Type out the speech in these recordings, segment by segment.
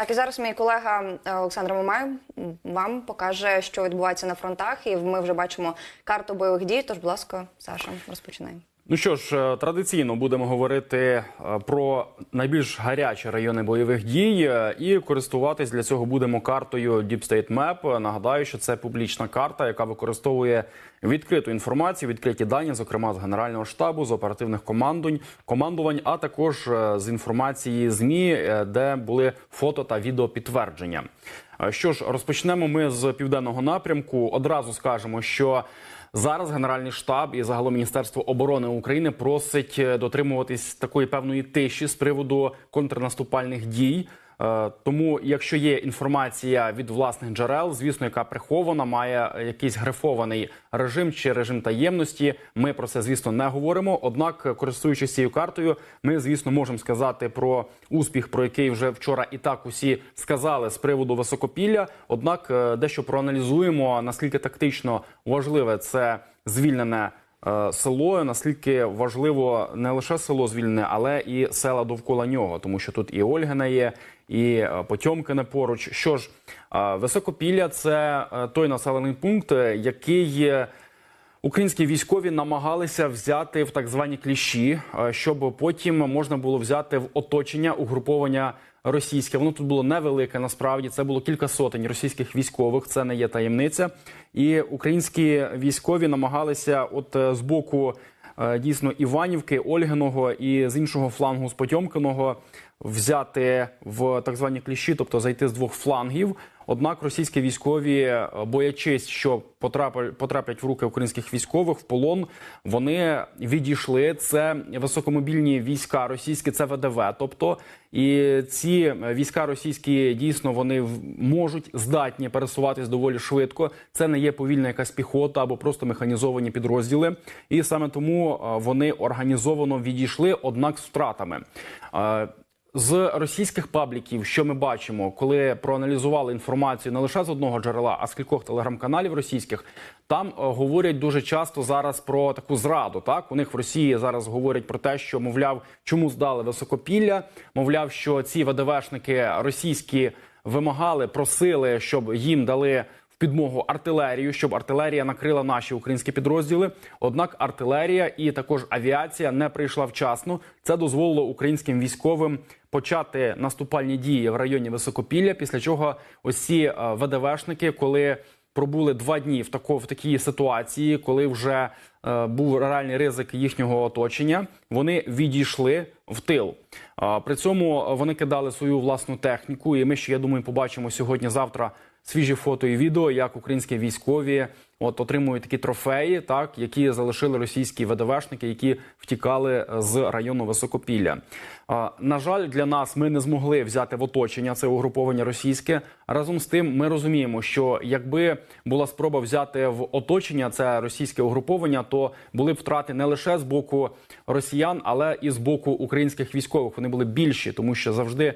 Так, і зараз мій колега е, Олександр Мамай вам покаже, що відбувається на фронтах, і ми вже бачимо карту бойових дій. Тож, будь ласка, Саша, розпочинаємо. Ну що ж, е, традиційно будемо говорити е, про найбільш гарячі райони бойових дій е, і користуватись для цього будемо картою Deep State Map. Нагадаю, що це публічна карта, яка використовує відкриту інформацію, відкриті дані, зокрема з генерального штабу, з оперативних командувань, командувань, а також з інформації змі, де були фото та відеопідтвердження. Що ж, розпочнемо ми з південного напрямку. Одразу скажемо, що Зараз Генеральний штаб і загалом Міністерство оборони України просить е, дотримуватись такої певної тиші з приводу контрнаступальних дій. Е, Тому, якщо є інформація від власних джерел, звісно, яка прихована, має якийсь грифований режим чи режим таємності. Ми про це, звісно, не говоримо. Однак, користуючись цією картою, ми, звісно, можемо сказати про успіх, про який вже вчора і так усі сказали з приводу високопілля. Однак, е, дещо проаналізуємо наскільки тактично важливе це звільнене село, наскільки важливо не лише село звільнене, але і села довкола нього, тому що тут і Ольгина є, і е, Потьомкине поруч. Що ж, е, високопілля це е, той населений пункт, е, який. Українські військові намагалися взяти в так звані кліщі, е, щоб потім можна було взяти в оточення угруповання російське. Воно тут було невелике. Насправді це було кілька сотень російських військових. Це не є таємниця. І українські військові намагалися, от е, з боку е, дійсно Іванівки, Ольгиного і з іншого флангу з Потьомкиного взяти в так звані кліщі, тобто зайти з двох флангів. Однак російські військові, е, боячись, що потраплять в руки українських військових в полон, вони відійшли. Це високомобільні війська російські, це ВДВ. Тобто, і ці війська російські дійсно вони можуть здатні пересуватись доволі швидко. Це не є повільна якась піхота або просто механізовані підрозділи. І саме тому е, вони організовано відійшли, однак з втратами. З російських пабліків, що ми бачимо, коли проаналізували інформацію не лише з одного джерела, а з кількох телеграм-каналів російських, там е, говорять дуже часто зараз про таку зраду. Так у них в Росії зараз говорять про те, що мовляв, чому здали високопілля, мовляв, що ці ВДВшники російські вимагали, просили, щоб їм дали підмогу артилерію, щоб артилерія накрила наші українські підрозділи. Однак артилерія і також авіація не прийшла вчасно. Це дозволило українським військовим почати наступальні дії в районі Високопілля. Після чого усі е, ВДВшники, коли пробули два дні в тако, в такій ситуації, коли вже був реальний ризик їхнього оточення, вони відійшли в тил. При цьому вони кидали свою власну техніку, і ми ще я думаю, побачимо сьогодні-завтра свіжі фото і відео, як українські військові от отримують такі трофеї, так які залишили російські ВДВшники, які втікали з району Високопілля. На жаль, для нас ми не змогли взяти в оточення це угруповання російське. Разом з тим, ми розуміємо, що якби була спроба взяти в оточення це російське угруповання, то були б втрати не лише з боку росіян, але і з боку українських військових. Вони були більші, тому що завжди.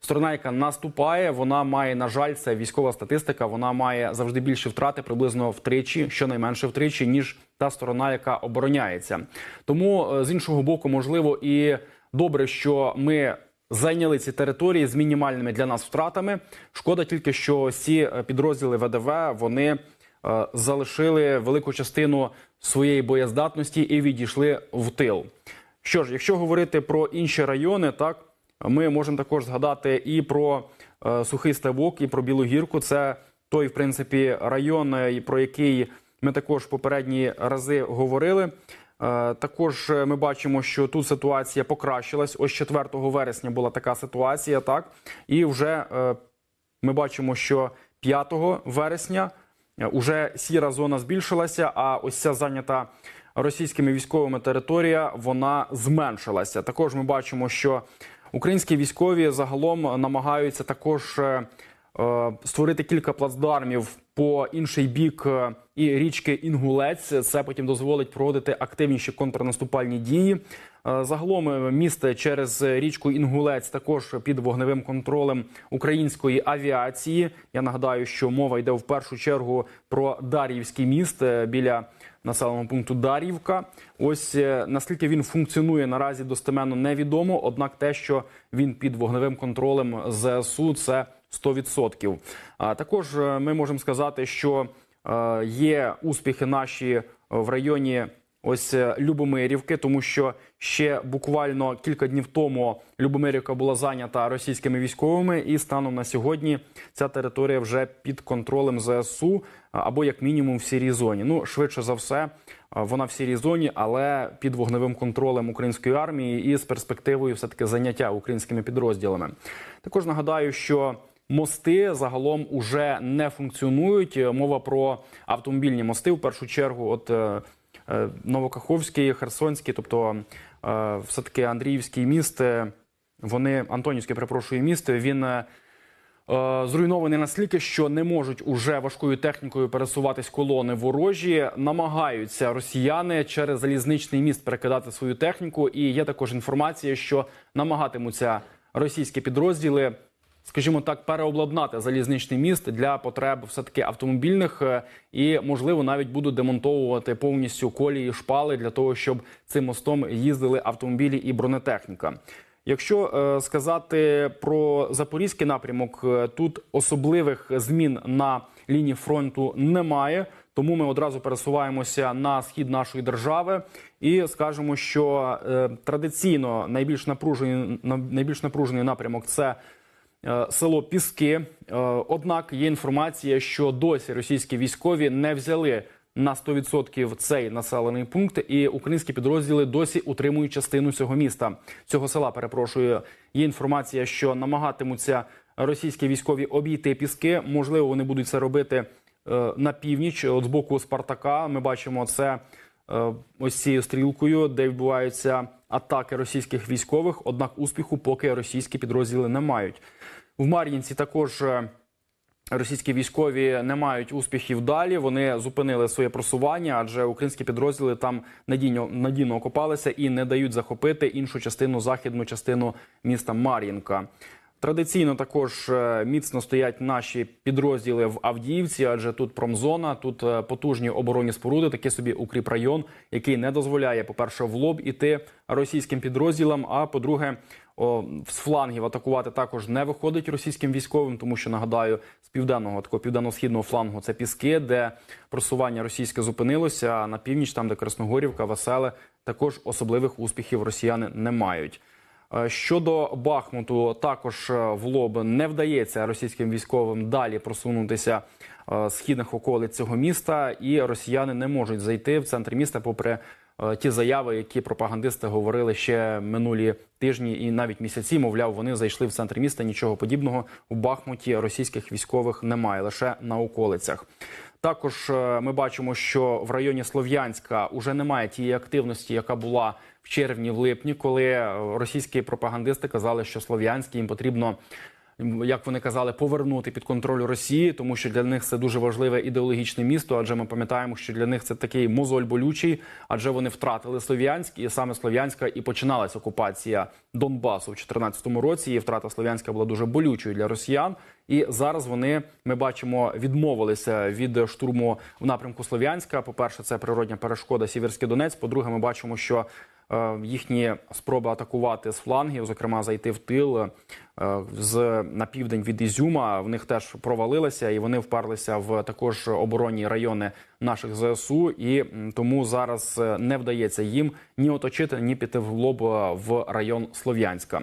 Сторона, яка наступає, вона має на жаль, це військова статистика. Вона має завжди більші втрати, приблизно втричі, щонайменше втричі, ніж та сторона, яка обороняється. Тому е, з іншого боку, можливо, і добре, що ми зайняли ці території з мінімальними для нас втратами. Шкода тільки, що ці е, підрозділи ВДВ вони е, залишили велику частину своєї боєздатності і відійшли в тил. Що ж, якщо говорити про інші райони, так ми можемо також згадати і про е, сухий ставок, і про Білу гірку. Це той, в принципі, район, е, про який ми також попередні рази говорили. Е, Також е, ми бачимо, що тут ситуація покращилась. Ось 4 вересня була така ситуація, так і вже е, ми бачимо, що 5 вересня уже сіра зона збільшилася, а ось ця зайнята російськими військовими територія вона зменшилася. Також ми бачимо, що українські військові загалом намагаються також е, е, створити кілька плацдармів по інший бік е, і річки Інгулець. Це потім дозволить проводити активніші контрнаступальні дії. Е, Загалом е, місто через річку Інгулець також під вогневим контролем української авіації. Я нагадаю, що мова йде в першу чергу про Дар'ївський міст біля населеного пункту Дар'ївка. Ось наскільки він функціонує наразі достеменно невідомо. Однак те, що він під вогневим контролем ЗСУ, це 100%. А також е, ми можемо сказати, що е, є успіхи наші в районі. Ось е, Любомирівки, тому що ще буквально кілька днів тому Любомирівка була зайнята російськими військовими, і станом на сьогодні ця територія вже під контролем ЗСУ або як мінімум в сірій зоні. Ну швидше за все, вона в сірій зоні, але під вогневим контролем української армії і з перспективою все таки заняття українськими підрозділами. Також нагадаю, що Мости загалом уже не функціонують. Мова про автомобільні мости в першу чергу. От е, е, Новокаховський, Херсонський, тобто е, все таки Андріївський міст. е, Вони Антонівське, перепрошую, міст. Він е, е, зруйнований настільки, що не можуть уже важкою технікою пересуватись колони ворожі. Намагаються росіяни через залізничний міст перекидати свою техніку. І є також інформація, що намагатимуться російські підрозділи скажімо так, переобладнати залізничний міст для потреб все таки автомобільних е, і, можливо, навіть будуть демонтовувати повністю колії шпали для того, щоб цим мостом їздили автомобілі і бронетехніка. Якщо е, сказати про запорізький напрямок, е, тут особливих змін на лінії фронту немає. Тому ми одразу пересуваємося на схід нашої держави і скажемо, що традиційно найбільш напружений на- найбільш напружений напрямок це село Піски. Е, Однак є інформація, що досі російські військові не взяли на 100% цей населений пункт, і українські підрозділи досі утримують частину цього міста. Цього села перепрошую. Є інформація, що намагатимуться російські військові обійти піски. Можливо, вони будуть це робити е, на північ. От з боку Спартака ми бачимо це е, ось цією стрілкою, де відбуваються атаки російських військових. Однак успіху поки російські підрозділи не мають. В Мар'їнці також. е, Російські військові не мають успіхів далі. Вони зупинили своє просування, адже українські підрозділи там надійно надійно окопалися і не дають захопити іншу частину західну частину міста Мар'їнка. Традиційно також е, міцно стоять наші підрозділи в Авдіївці, адже тут промзона, тут е, потужні оборонні споруди, такий собі укріпрайон, який не дозволяє, по-перше, в лоб іти російським підрозділам. А по-друге, з флангів атакувати також не виходить російським військовим, тому що нагадаю, з південного такого південно-східного флангу це піски, де просування російське зупинилося. А на північ, там де Красногорівка, Веселе, також особливих успіхів росіяни не мають. Е, Щодо Бахмуту, також е, в лоб не вдається російським військовим далі просунутися е, східних околиць цього міста, і росіяни не можуть зайти в центр міста, попри ті заяви, які пропагандисти говорили ще минулі тижні і навіть місяці. Мовляв, вони зайшли в центр міста. Нічого подібного у Бахмуті російських військових немає, лише на околицях. Також е, ми бачимо, що в районі Слов'янська вже немає тієї активності, яка була в червні, в липні, коли е, російські пропагандисти казали, що Слов'янський їм потрібно. Як вони казали, повернути під контроль Росії, тому що для них це дуже важливе ідеологічне місто. Адже ми пам'ятаємо, що для них це такий мозоль болючий, адже вони втратили Слов'янськ, і саме Слов'янська і починалася окупація Донбасу в 2014 році. І втрата Слов'янська була дуже болючою для росіян. І зараз вони ми бачимо відмовилися від штурму в напрямку Слов'янська. По перше, це природня перешкода Сіверський Донець. По-друге, ми бачимо, що їхні спроби атакувати з флангів, зокрема зайти в тил е, з на південь від Ізюма, в них теж провалилися, і вони вперлися в також оборонні райони наших ЗСУ. І тому зараз е, не вдається їм ні оточити, ні піти в лоб е, в район Слов'янська.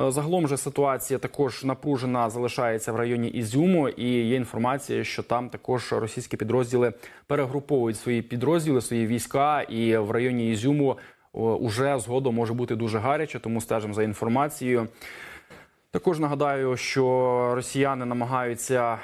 Е, Загалом же ситуація також напружена залишається в районі Ізюму, і є інформація, що там також російські підрозділи перегруповують свої підрозділи, свої війська, і в районі Ізюму уже згодом може бути дуже гаряче, тому стежимо за інформацією. Також нагадаю, що росіяни намагаються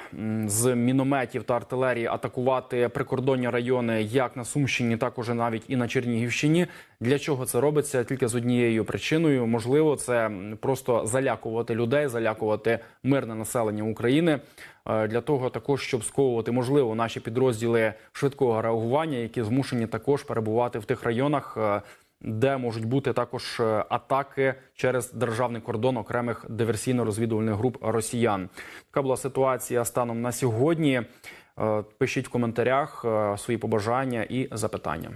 з мінометів та артилерії атакувати прикордонні райони як на Сумщині, так уже навіть і на Чернігівщині. Для чого це робиться? Тільки з однією причиною. Можливо, це просто залякувати людей, залякувати мирне населення України. Е, Для того також, щоб сковувати можливо наші підрозділи швидкого реагування, які змушені також перебувати в тих районах. Де можуть бути також е, атаки через державний кордон окремих диверсійно-розвідувальних груп росіян. Така була ситуація станом на сьогодні. Е, Пишіть в коментарях е, свої побажання і запитання.